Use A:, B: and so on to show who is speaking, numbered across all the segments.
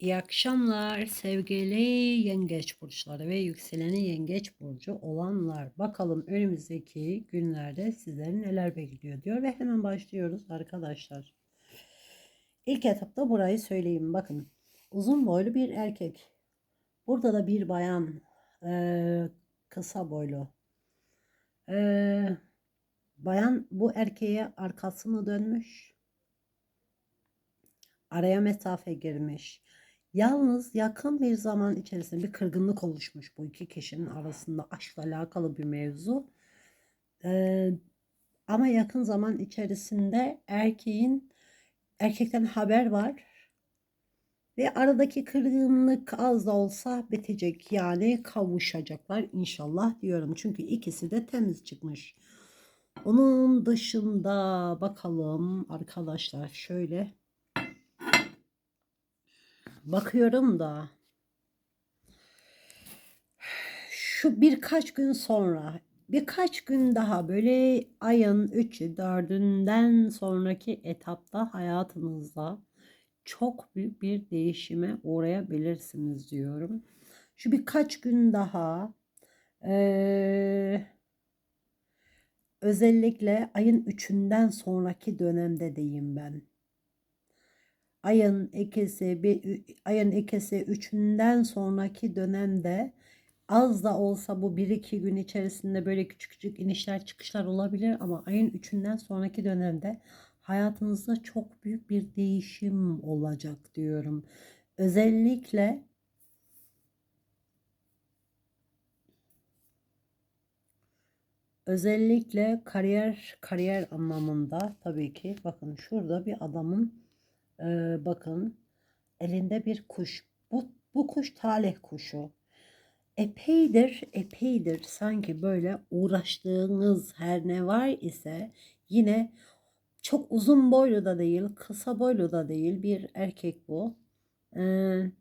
A: İyi akşamlar sevgili yengeç burçları ve yükseleni yengeç burcu olanlar. Bakalım önümüzdeki günlerde sizleri neler bekliyor diyor ve hemen başlıyoruz arkadaşlar. İlk etapta burayı söyleyeyim bakın. Uzun boylu bir erkek. Burada da bir bayan eee, kısa boylu. Eee, bayan bu erkeğe arkasını dönmüş. Araya mesafe girmiş. Yalnız yakın bir zaman içerisinde bir kırgınlık oluşmuş bu iki kişinin arasında aşkla alakalı bir mevzu. Ee, ama yakın zaman içerisinde erkeğin erkekten haber var ve aradaki kırgınlık az da olsa bitecek. Yani kavuşacaklar inşallah diyorum. Çünkü ikisi de temiz çıkmış. Onun dışında bakalım arkadaşlar şöyle bakıyorum da şu birkaç gün sonra birkaç gün daha böyle ayın 3'ü 4'ünden sonraki etapta hayatınızda çok büyük bir değişime uğrayabilirsiniz diyorum. Şu birkaç gün daha eee, özellikle ayın 3'ünden sonraki dönemde diyeyim ben. Ayın ikisi, bir, ayın ikisi üçünden sonraki dönemde az da olsa bu bir iki gün içerisinde böyle küçük küçük inişler çıkışlar olabilir ama ayın üçünden sonraki dönemde hayatınızda çok büyük bir değişim olacak diyorum. Özellikle özellikle kariyer kariyer anlamında tabii ki bakın şurada bir adamın e, bakın elinde bir kuş. Bu bu kuş talih kuşu. Epeydir, epeydir sanki böyle uğraştığınız her ne var ise yine çok uzun boylu da değil, kısa boylu da değil bir erkek bu. Ee,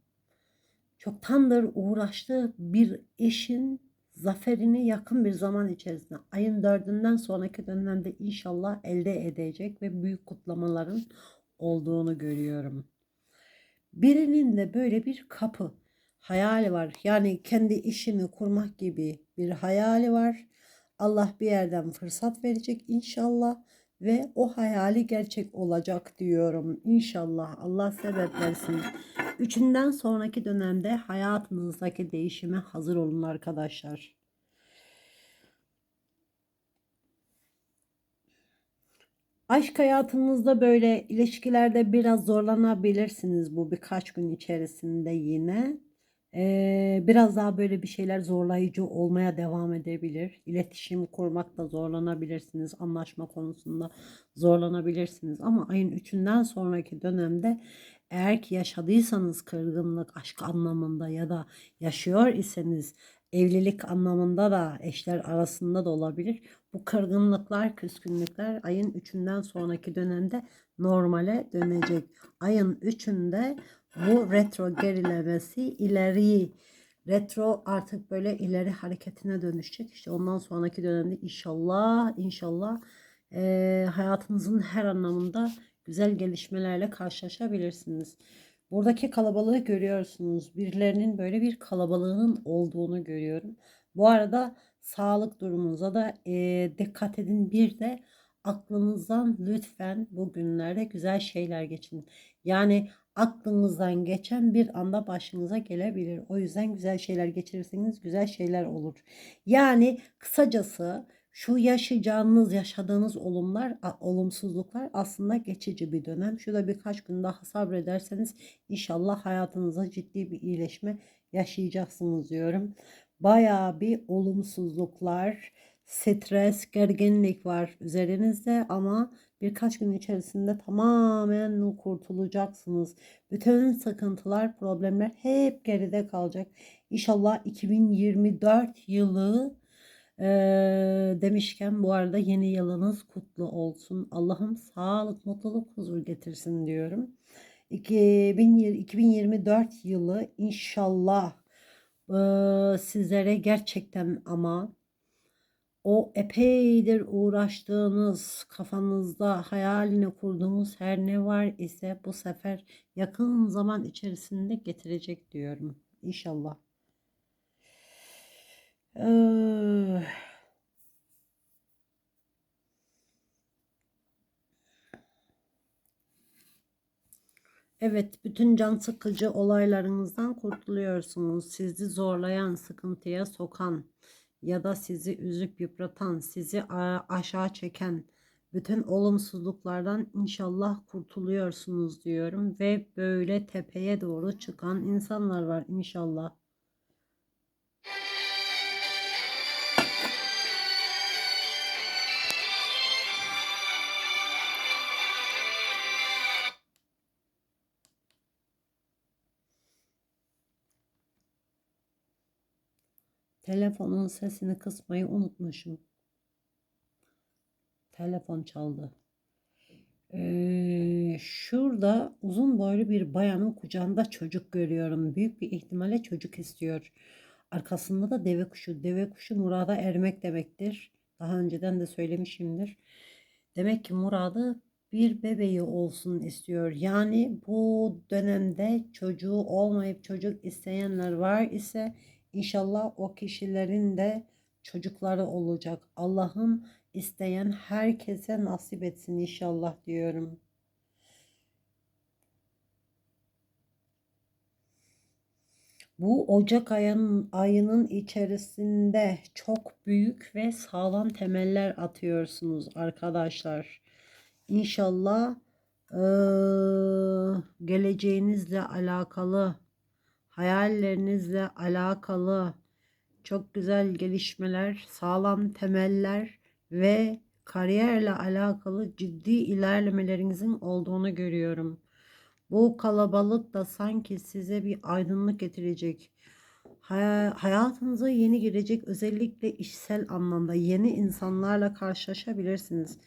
A: çoktandır uğraştığı bir işin zaferini yakın bir zaman içerisinde ayın dördünden sonraki dönemde inşallah elde edecek ve büyük kutlamaların olduğunu görüyorum. Birinin de böyle bir kapı hayali var. Yani kendi işini kurmak gibi bir hayali var. Allah bir yerden fırsat verecek inşallah ve o hayali gerçek olacak diyorum. İnşallah Allah sebep versin. Üçünden sonraki dönemde hayatınızdaki değişime hazır olun arkadaşlar. Aşk hayatınızda böyle ilişkilerde biraz zorlanabilirsiniz bu birkaç gün içerisinde yine. Ee, biraz daha böyle bir şeyler zorlayıcı olmaya devam edebilir. İletişim kurmakta zorlanabilirsiniz. Anlaşma konusunda zorlanabilirsiniz. Ama ayın üçünden sonraki dönemde eğer ki yaşadıysanız kırgınlık aşk anlamında ya da yaşıyor iseniz evlilik anlamında da eşler arasında da olabilir. Bu kırgınlıklar, küskünlükler ayın üçünden sonraki dönemde normale dönecek. Ayın üçünde bu retro gerilemesi ileri retro artık böyle ileri hareketine dönüşecek. İşte ondan sonraki dönemde inşallah inşallah e, hayatınızın her anlamında güzel gelişmelerle karşılaşabilirsiniz. Buradaki kalabalığı görüyorsunuz. Birilerinin böyle bir kalabalığının olduğunu görüyorum. Bu arada sağlık durumunuza da e, dikkat edin. Bir de aklınızdan lütfen bu günlerde güzel şeyler geçin. Yani aklınızdan geçen bir anda başınıza gelebilir. O yüzden güzel şeyler geçirirseniz güzel şeyler olur. Yani kısacası şu yaşayacağınız, yaşadığınız olumlar, olumsuzluklar aslında geçici bir dönem. Şurada birkaç gün daha sabrederseniz inşallah hayatınıza ciddi bir iyileşme yaşayacaksınız diyorum. Bayağı bir olumsuzluklar, stres, gerginlik var üzerinizde ama birkaç gün içerisinde tamamen kurtulacaksınız. Bütün sıkıntılar, problemler hep geride kalacak. İnşallah 2024 yılı e, demişken bu arada yeni yılınız kutlu olsun. Allah'ım sağlık, mutluluk, huzur getirsin diyorum. 2024 yılı inşallah e, sizlere gerçekten ama o epeydir uğraştığınız, kafanızda hayalini kurduğunuz her ne var ise bu sefer yakın zaman içerisinde getirecek diyorum. İnşallah. Ee, Evet, bütün can sıkıcı olaylarınızdan kurtuluyorsunuz. Sizi zorlayan, sıkıntıya sokan ya da sizi üzüp yıpratan, sizi aşağı çeken bütün olumsuzluklardan inşallah kurtuluyorsunuz diyorum ve böyle tepeye doğru çıkan insanlar var inşallah. Telefonun sesini kısmayı unutmuşum. Telefon çaldı. Ee, şurada uzun boylu bir bayanın kucağında çocuk görüyorum. Büyük bir ihtimalle çocuk istiyor. Arkasında da deve kuşu. Deve kuşu murada ermek demektir. Daha önceden de söylemişimdir. Demek ki muradı bir bebeği olsun istiyor. Yani bu dönemde çocuğu olmayıp çocuk isteyenler var ise inşallah o kişilerin de çocukları olacak. Allah'ım isteyen herkese nasip etsin inşallah diyorum. Bu Ocak ayının, ayının içerisinde çok büyük ve sağlam temeller atıyorsunuz arkadaşlar. İnşallah eee, geleceğinizle alakalı, hayallerinizle alakalı çok güzel gelişmeler, sağlam temeller ve kariyerle alakalı ciddi ilerlemelerinizin olduğunu görüyorum. Bu kalabalık da sanki size bir aydınlık getirecek. Hay- Hayatınıza yeni girecek özellikle işsel anlamda yeni insanlarla karşılaşabilirsiniz.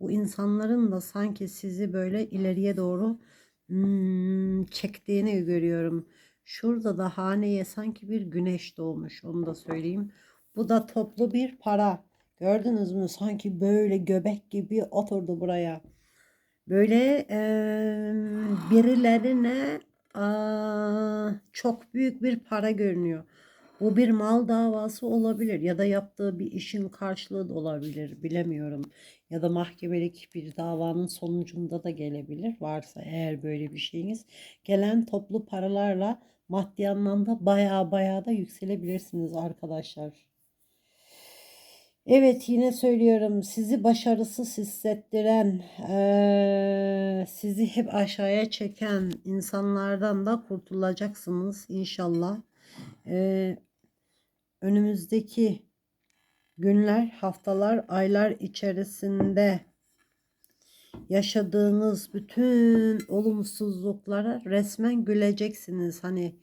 A: Bu insanların da sanki sizi böyle ileriye doğru hmm, çektiğini görüyorum. Şurada da haneye sanki bir güneş doğmuş onu da söyleyeyim. Bu da toplu bir para. Gördünüz mü? Sanki böyle göbek gibi oturdu buraya. Böyle eee, birilerine aa, çok büyük bir para görünüyor. Bu bir mal davası olabilir ya da yaptığı bir işin karşılığı da olabilir bilemiyorum. Ya da mahkemelik bir davanın sonucunda da gelebilir. Varsa eğer böyle bir şeyiniz gelen toplu paralarla maddi anlamda baya baya da yükselebilirsiniz arkadaşlar. Evet yine söylüyorum sizi başarısız hissettiren, sizi hep aşağıya çeken insanlardan da kurtulacaksınız inşallah. Önümüzdeki günler, haftalar, aylar içerisinde yaşadığınız bütün olumsuzluklara resmen güleceksiniz. Hani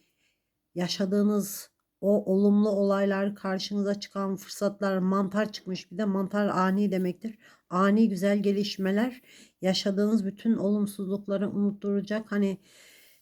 A: yaşadığınız o olumlu olaylar, karşınıza çıkan fırsatlar, mantar çıkmış. Bir de mantar ani demektir. Ani güzel gelişmeler yaşadığınız bütün olumsuzlukları unutturacak. Hani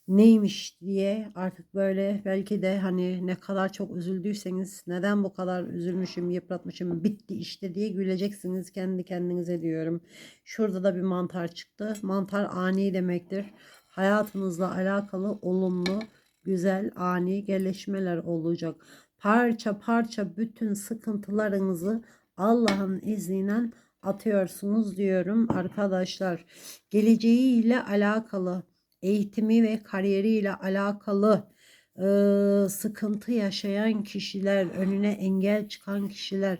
A: neymiş diye artık böyle belki de hani ne kadar çok üzüldüyseniz neden bu kadar üzülmüşüm, yıpratmışım, bitti işte diye güleceksiniz kendi kendinize diyorum. Şurada da bir mantar çıktı. Mantar ani demektir. Hayatınızla alakalı olumlu güzel ani gelişmeler olacak. Parça parça bütün sıkıntılarınızı Allah'ın izniyle atıyorsunuz diyorum arkadaşlar. Geleceğiyle alakalı, eğitimi ve kariyeriyle alakalı e, sıkıntı yaşayan kişiler, önüne engel çıkan kişiler,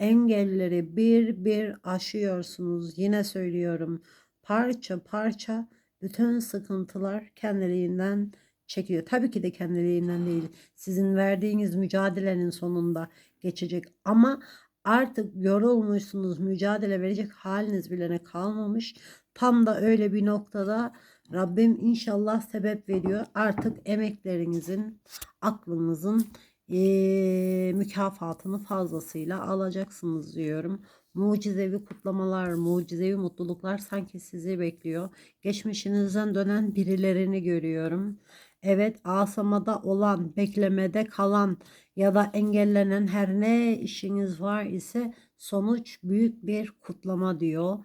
A: engelleri bir bir aşıyorsunuz. Yine söylüyorum. Parça parça bütün sıkıntılar kendiliğinden çekiyor. Tabii ki de kendiliğinden değil. Sizin verdiğiniz mücadelenin sonunda geçecek. Ama artık yorulmuşsunuz. Mücadele verecek haliniz bilene kalmamış. Tam da öyle bir noktada Rabbim inşallah sebep veriyor. Artık emeklerinizin, aklınızın eee, mükafatını fazlasıyla alacaksınız diyorum. Mucizevi kutlamalar, mucizevi mutluluklar sanki sizi bekliyor. Geçmişinizden dönen birilerini görüyorum. Evet, asamada olan, beklemede kalan ya da engellenen her ne işiniz var ise sonuç büyük bir kutlama diyor.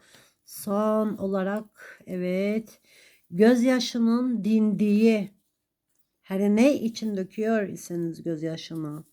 A: Son olarak evet gözyaşının dindiği her ne için döküyor iseniz gözyaşını.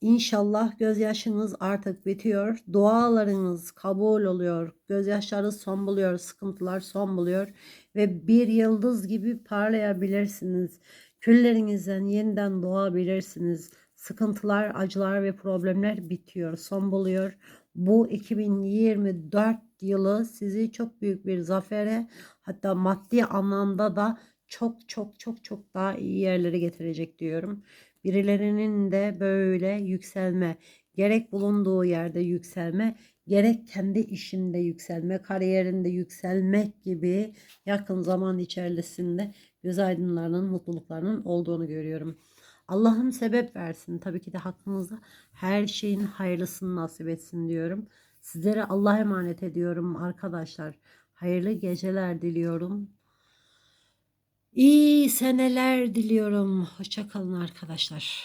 A: İnşallah gözyaşınız artık bitiyor. Dualarınız kabul oluyor. Gözyaşları son buluyor. Sıkıntılar son buluyor. Ve bir yıldız gibi parlayabilirsiniz. Küllerinizden yeniden doğabilirsiniz. Sıkıntılar, acılar ve problemler bitiyor. Son buluyor. Bu 2024 yılı sizi çok büyük bir zafere hatta maddi anlamda da çok çok çok çok daha iyi yerlere getirecek diyorum. Birilerinin de böyle yükselme, gerek bulunduğu yerde yükselme, gerek kendi işinde yükselme, kariyerinde yükselmek gibi yakın zaman içerisinde göz aydınlarının, mutluluklarının olduğunu görüyorum. Allah'ım sebep versin. Tabii ki de hakkınızda her şeyin hayırlısını nasip etsin diyorum. Sizlere Allah'a emanet ediyorum arkadaşlar. Hayırlı geceler diliyorum. İyi seneler diliyorum. Hoşça kalın arkadaşlar.